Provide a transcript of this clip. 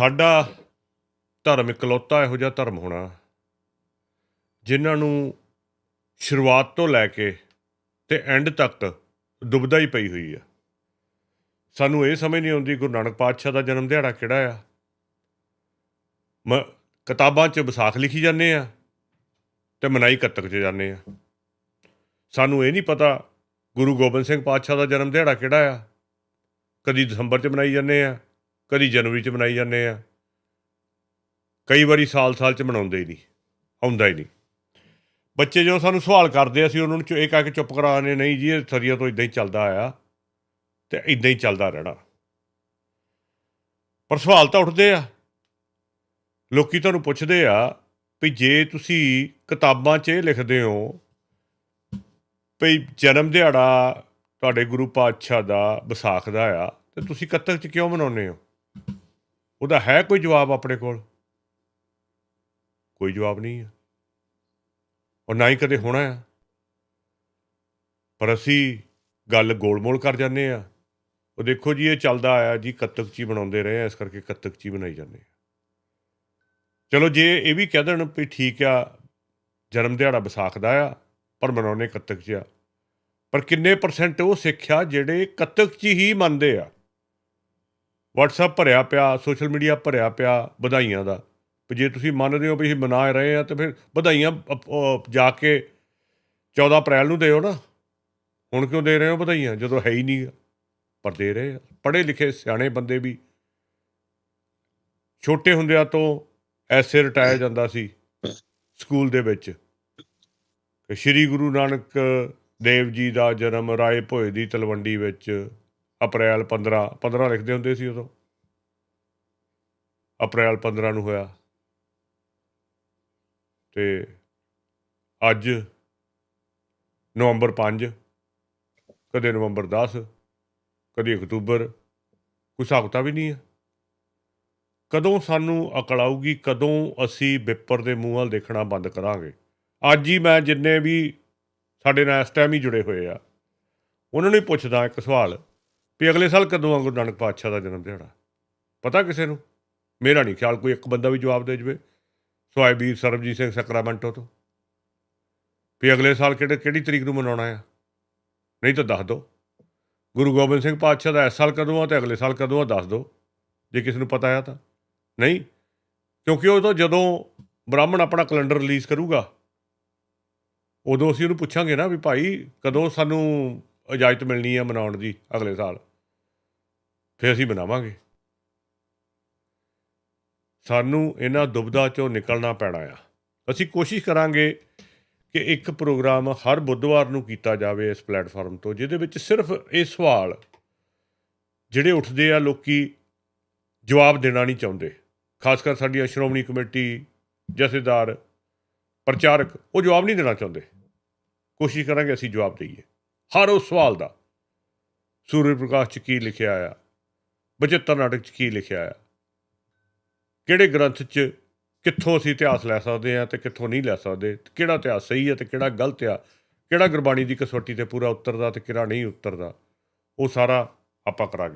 ਸਾਡਾ ਧਰਮ ਇਕਲੌਤਾ ਇਹੋ ਜਿਹਾ ਧਰਮ ਹੋਣਾ। ਜਿਨ੍ਹਾਂ ਨੂੰ ਸ਼ੁਰੂਆਤ ਤੋਂ ਲੈ ਕੇ ਤੇ ਐਂਡ ਤੱਕ ਦੁਬਦਾ ਹੀ ਪਈ ਹੋਈ ਆ। ਸਾਨੂੰ ਇਹ ਸਮਝ ਨਹੀਂ ਆਉਂਦੀ ਗੁਰੂ ਨਾਨਕ ਪਾਤਸ਼ਾਹ ਦਾ ਜਨਮ ਦਿਹਾੜਾ ਕਿਹੜਾ ਆ। ਮ, ਕਿਤਾਬਾਂ 'ਚ ਵਿਸਾਖ ਲਿਖੀ ਜਾਂਦੇ ਆ ਤੇ ਮਨਾਈ ਕੱਤਕ 'ਚ ਜਾਂਦੇ ਆ। ਸਾਨੂੰ ਇਹ ਨਹੀਂ ਪਤਾ ਗੁਰੂ ਗੋਬਿੰਦ ਸਿੰਘ ਪਾਤਸ਼ਾਹ ਦਾ ਜਨਮ ਦਿਹਾੜਾ ਕਿਹੜਾ ਆ। ਕਦੀ ਦਸੰਬਰ 'ਚ ਮਨਾਈ ਜਾਂਦੇ ਆ ਕਦੀ ਜਨਵਰੀ 'ਚ ਮਨਾਈ ਜਾਂਦੇ ਆ। ਕਈ ਵਾਰੀ ਸਾਲ-ਸਾਲ 'ਚ ਮਨਾਉਂਦੇ ਹੀ ਨਹੀਂ ਆਉਂਦਾ ਹੀ ਨਹੀਂ। ਬੱਚੇ ਜਦੋਂ ਸਾਨੂੰ ਸਵਾਲ ਕਰਦੇ ਆ, ਅਸੀਂ ਉਹਨਾਂ ਨੂੰ ਚੁ- ਇਹ ਕਹਿ ਕੇ ਚੁੱਪ ਕਰਾਣੇ ਨਹੀਂ ਜੀ ਇਹ ਸਦੀਆਂ ਤੋਂ ਇਦਾਂ ਹੀ ਚੱਲਦਾ ਆਇਆ ਤੇ ਇਦਾਂ ਹੀ ਚੱਲਦਾ ਰਹਿਣਾ। ਪਰ ਸਵਾਲ ਤਾਂ ਉੱਠਦੇ ਆ। ਲੋਕੀ ਤੁਹਾਨੂੰ ਪੁੱਛਦੇ ਆ ਵੀ ਜੇ ਤੁਸੀਂ ਕਿਤਾਬਾਂ 'ਚ ਇਹ ਲਿਖਦੇ ਹੋ ਵੀ ਜਨਮ ਦਿਹਾੜਾ ਤੁਹਾਡੇ ਗੁਰੂ ਪਾਤਸ਼ਾਹ ਦਾ ਵਿਸਾਖ ਦਾ ਆ ਤੇ ਤੁਸੀਂ ਕੱਤਕ 'ਚ ਕਿਉਂ ਮਨਾਉਂਦੇ ਹੋ? ਉਹਦਾ ਹੈ ਕੋਈ ਜਵਾਬ ਆਪਣੇ ਕੋਲ? ਕੋਈ ਜਵਾਬ ਨਹੀਂ ਹੈ। ਔਰ ਨਾ ਹੀ ਕਦੇ ਹੋਣਾ ਆ ਪਰ ਅਸੀਂ ਗੱਲ ਗੋਲਮੋਲ ਕਰ ਜਾਂਦੇ ਆ ਉਹ ਦੇਖੋ ਜੀ, ਇਹ ਚੱਲਦਾ ਆਇਆ ਜੀ, ਕੱਤਕ 'ਚ ਹੀ ਬਣਾਉਂਦੇ ਰਹੇ ਆ, ਇਸ ਕਰਕੇ ਕੱਤਕ 'ਚ ਹੀ ਬਣਾਈ ਜਾਂਦੇ ਆ। ਚਲੋ ਜੇ ਇਹ ਵੀ ਕਹਿ ਦੇਣ ਵੀ ਠੀਕ ਆ, ਜਨਮ ਦਿਹਾੜਾ ਵਿਸਾਖ ਦਾ ਆ, ਪਰ ਮਨਾਉਣੇ ਕੱਤਕ 'ਚ ਆ। ਪਰ ਕਿੰਨੇ ਪਰਸੈਂਟ ਉਹ ਸਿੱਖਿਆ ਜਿਹੜੇ ਕੱਤਕ 'ਚ ਹੀ ਮੰਨਦੇ ਆ? WhatsApp ਭਰਿਆ ਪਿਆ ਸੋਸ਼ਲ ਮੀਡੀਆ ਭਰਿਆ ਪਿਆ ਵਧਾਈਆਂ ਦਾ। ਵੀ ਜੇ ਤੁਸੀਂ ਮੰਨਦੇ ਹੋ ਵੀ ਅਸੀਂ ਮਨਾ ਰਹੇ ਆ ਤਾਂ ਫਿਰ ਵਧਾਈਆਂ ਜਾ ਕੇ 14 ਅਪ੍ਰੈਲ ਨੂੰ ਦਿਓ ਨਾ। ਹੁਣ ਕਿਉਂ ਦੇ ਰਹੇ ਹੋ ਵਧਾਈਆਂ? ਜਦੋਂ ਹੈ ਹੀ ਨਹੀਂ ਪਰ ਦੇ ਰਹੇ ਆ। ਪੜ੍ਹੇ ਲਿਖੇ ਸਿਆਣੇ ਬੰਦੇ ਵੀ ਛੋਟੇ ਹੁੰਦਿਆਂ ਤੋਂ ਐਸੇ ਰਟਾਇਆ ਜਾਂਦਾ ਸੀ ਸਕੂਲ ਦੇ ਵਿੱਚ। ਕਿ ਸ੍ਰੀ ਗੁਰੂ ਨਾਨਕ ਦੇਵ ਜੀ ਦਾ ਜਨਮ ਰਾਏ ਭੋਏ ਦੀ ਤਲਵੰਡੀ ਵਿੱਚ ਅਪ੍ਰੈਲ 15 15 ਲਿਖਦੇ ਹੁੰਦੇ ਸੀ ਉਦੋਂ। ਅਪ੍ਰੈਲ 15 ਨੂੰ ਹੋਇਆ। ਤੇ ਅੱਜ ਨਵੰਬਰ 5 ਕਦੇ ਨਵੰਬਰ 10 ਕਦੇ ਅਕਤੂਬਰ, ਕੋਈ ਹਿਸਾਬ ਕਿਤਾਬ ਵੀ ਨਹੀਂ ਹੈ। ਕਦੋਂ ਸਾਨੂੰ ਅਕਲ ਆਊਗੀ, ਕਦੋਂ ਅਸੀਂ ਵਿਪਰ ਦੇ ਮੂੰਹ ਵੱਲ ਦੇਖਣਾ ਬੰਦ ਕਰਾਂਗੇ। ਅੱਜ ਹੀ ਮੈਂ ਜਿੰਨੇ ਵੀ ਸਾਡੇ ਨਾਲ ਇਸ ਟਾਈਮ ਹੀ ਜੁੜੇ ਹੋਏ ਆ, ਉਹਨਾਂ ਨੂੰ ਹੀ ਪੁੱਛਦਾ ਇੱਕ ਸਵਾਲ। ਵੀ ਅਗਲੇ ਸਾਲ ਕਦੋਂ ਆ ਗੁਰੂ ਨਾਨਕ ਪਾਤਸ਼ਾਹ ਦਾ ਜਨਮ ਦਿਹਾੜਾ? ਪਤਾ ਕਿਸੇ ਨੂੰ? ਮੇਰਾ ਨਹੀਂ ਖਿਆਲ ਕੋਈ ਇੱਕ ਬੰਦਾ ਵੀ ਜਵਾਬ ਦੇ ਜਵੇ। ਸਵਾਏ ਵੀਰ ਸਰਬਜੀਤ ਸਿੰਘ ਸੈਕਰਾਮੈਂਟੋ ਤੋਂ। ਵੀ ਅਗਲੇ ਸਾਲ ਕਿਹੜੇ ਕਿਹੜੀ ਤਰੀਕ ਨੂੰ ਮਨਾਉਣਾ ਆ? ਨਹੀਂ ਤਾਂ ਦੱਸ ਦਿਓ ਗੁਰੂ ਗੋਬਿੰਦ ਸਿੰਘ ਪਾਤਸ਼ਾਹ ਦਾ ਇਸ ਸਾਲ ਕਦੋਂ ਆ ਤੇ ਅਗਲੇ ਸਾਲ ਕਦੋਂ ਆ ਦੱਸ ਦਿਓ ਜੇ ਕਿਸੇ ਨੂੰ ਪਤਾ ਆ ਤਾਂ। ਨਹੀਂ, ਕਿਉਂਕਿ ਉਹ ਤਾਂ ਜਦੋਂ ਬ੍ਰਾਹਮਣ ਆਪਣਾ ਕੈਲੰਡਰ ਰਿਲੀਜ਼ ਕਰੂਗਾ, ਉਦੋਂ ਅਸੀਂ ਉਹਨੂੰ ਪੁੱਛਾਂਗੇ ਨਾ ਵੀ ਭਾਈ ਕਦੋਂ ਸਾਨੂੰ ਇਜਾਜ਼ਤ ਮਿਲਣੀ ਆ ਮਨਾਉਣ ਦੀ ਅਗਲੇ ਸਾਲ? ਫਿਰ ਅਸੀਂ ਬਣਾਵਾਂਗੇ। ਸਾਨੂੰ ਇਹਨਾਂ ਦੁਬਦਾ ਚੋਂ ਨਿਕਲਣਾ ਪੈਣਾ ਆ। ਅਸੀਂ ਕੋਸ਼ਿਸ਼ ਕਰਾਂਗੇ ਕਿ ਇੱਕ ਪ੍ਰੋਗਰਾਮ ਹਰ ਬੁੱਧਵਾਰ ਨੂੰ ਕੀਤਾ ਜਾਵੇ ਇਸ ਪਲੇਟਫਾਰਮ ਤੋਂ, ਜਿਹਦੇ ਵਿੱਚ ਸਿਰਫ ਇਹ ਸਵਾਲ ਜਿਹੜੇ ਉੱਠਦੇ ਆ ਲੋਕੀ ਜਵਾਬ ਦੇਣਾ ਨਹੀਂ ਚਾਹੁੰਦੇ। ਖਾਸ ਕਰ ਸਾਡੀ ਸ਼੍ਰੋਮਣੀ ਕਮੇਟੀ, ਜਥੇਦਾਰ, ਪ੍ਰਚਾਰਕ, ਉਹ ਜਵਾਬ ਨਹੀਂ ਦੇਣਾ ਚਾਹੁੰਦੇ। ਕੋਸ਼ਿਸ਼ ਕਰਾਂਗੇ ਅਸੀਂ ਜਵਾਬ ਦਈਏ। ਹਰ ਉਸ ਸਵਾਲ ਦਾ। ਸੂਰਜ ਪ੍ਰਕਾਸ਼ ਚ ਕੀ ਲਿਖਿਆ ਆ? ਬਚਿੱਤਰ ਨਾਟਕ ਚ ਕੀ ਲਿਖਿਆ ਆ? ਕਿਹੜੇ ਗ੍ਰੰਥ ਚ ਕਿੱਥੋਂ ਅਸੀਂ ਇਤਿਹਾਸ ਲੈ ਸਕਦੇ ਆ ਤੇ ਕਿੱਥੋਂ ਨਹੀਂ ਲੈ ਸਕਦੇ? ਕਿਹੜਾ ਇਤਿਹਾਸ ਸਹੀ ਹੈ ਤੇ ਕਿਹੜਾ ਗਲਤ ਆ? ਕਿਹੜਾ ਗੁਰਬਾਣੀ ਦੀ ਕਸੌਟੀ ਤੇ ਪੂਰਾ ਉਤਰਦਾ ਤੇ ਕਿਹੜਾ ਨਹੀਂ ਉਤਰਦਾ? ਉਹ ਸਾਰਾ ਆਪਾਂ ਕਰਾਂਗੇ।